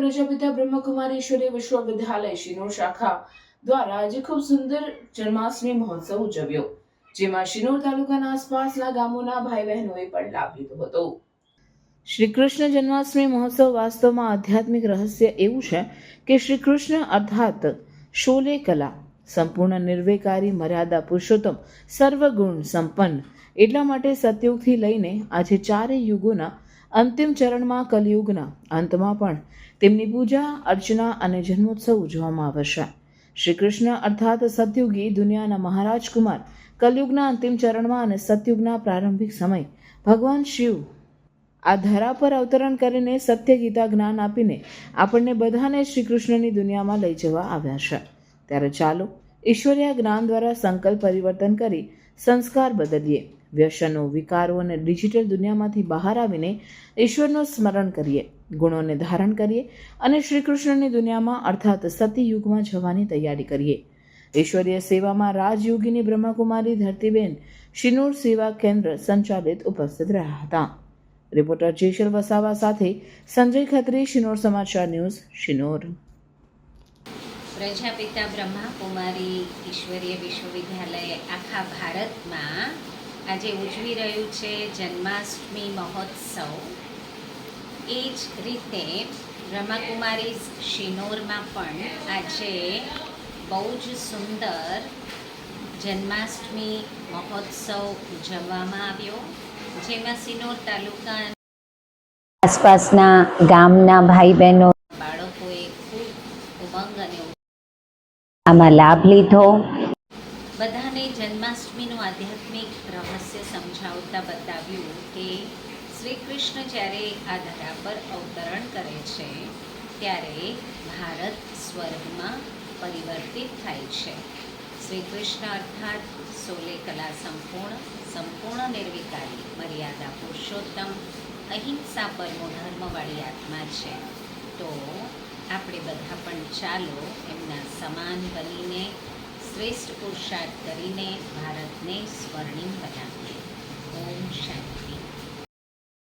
પિતા બ્રહ્મકુમારીશ્વરી વિશ્વવિદ્યાલય શિનોર શાખા દ્વારા આજે ખૂબ સુંદર જન્માષ્ટમી મહોત્સવ ઉજવ્યો, જેમાં શિનોર તાલુકાના આસપાસના ગામોના ભાઈ બહેનોએ પણ લાભ લીધો હતો. શ્રી કૃષ્ણ જન્માષ્ટમી મહોત્સવ વાસ્તવમાં આધ્યાત્મિક રહસ્ય એવું છે કે શ્રી કૃષ્ણ અર્થાત શોલે કલા, સંપૂર્ણ નિર્વિકારી મર્યાદા પુરુષોત્તમ, સર્વગુણ સંપન્ન, એટલા માટે સતયુગથી લઈને આજે ચારેય યુગોના અંતિમ ચરણમાં કલયુગના અંતમાં પણ તેમની પૂજા, અર્ચના અને જન્મોત્સવ ઉજવવામાં આવશે શ્રી કૃષ્ણ અર્થાત સતયુગી દુનિયાના મહારાજ કુમાર કલયુગના અંતિમ ચરણમાં અને સતયુગના પ્રારંભિક સમય ભગવાન શિવ આ ધરા પર અવતરણ કરીને સત્ય ગીતા જ્ઞાન આપીને આપણને બધાને શ્રી કૃષ્ણની દુનિયામાં લઈ જવા આવ્યા છે. ત્યારે ચાલો ઈશ્વરીય જ્ઞાન દ્વારા સંકલ્પ પરિવર્તન કરી સંસ્કાર બદલીએ. વ્યસનો, વિકારો અને ડિજિટલ દુનિયામાંથી બહાર આવીને ઈશ્વરનું સ્મરણ કરીએ, ગુણોને ધારણ કરીએ અને શ્રી કૃષ્ણની દુનિયામાં અર્થાત સતીયુગમાં જવાની તૈયારી કરીએ. ઈશ્વરીય સેવામાં રાજયોગીની બ્રહ્મકુમારી ધરતીબેન શિનૂર સેવા કેન્દ્ર સંચાલિત ઉપસ્થિત રહ્યા હતા. રિપોર્ટર જેશલ વસાવા સાથે સંજય ખત્રી, શિનોર સમાચાર ન્યૂઝ, શિનોર. પ્રજાપિતા બ્રહ્મા કુમારી ઈશ્વરીય વિશ્વવિદ્યાલય આખા ભારતમાં આજે ઉજવી રહ્યું છે જન્માષ્ટમી મહોત્સવ. એ જ રીતે બ્રહ્માકુમારી શિનોરમાં પણ આજે બહુ જ સુંદર જન્માષ્ટમી મહોત્સવ ઉજવવામાં આવ્યો. જેમાં સિનોર તાલુકા આસપાસના ગામના ભાઈ બહેનો બાળકોએ ખૂબ ઉમંગ અને આમાં લાભ લીધો. બધાને જન્માષ્ટમીનું આધ્યાત્મિક રહસ્ય સમજાવતા બતાવ્યું કે શ્રી કૃષ્ણ જ્યારે આ ધરા પર અવતરણ કરે છે, ત્યારે ભારત સ્વર્ગમાં પરિવર્તિત થાય છે. શ્રી કૃષ્ણ અર્થાત સોલે કલા સંપૂર્ણ સંપૂર્ણ નિર્વિકારી, મર્યાદા પુરુષોત્તમ, અહિંસા પરમો ધર્મવાળી આત્મા છે. તો આપણે બધા પણ ચાલો એમના સમાન બનીને શ્રેષ્ઠ પુરુષાર્થ કરીને ભારતને સ્વર્ણિમ બનાવીએ ઓમ શાંતિ.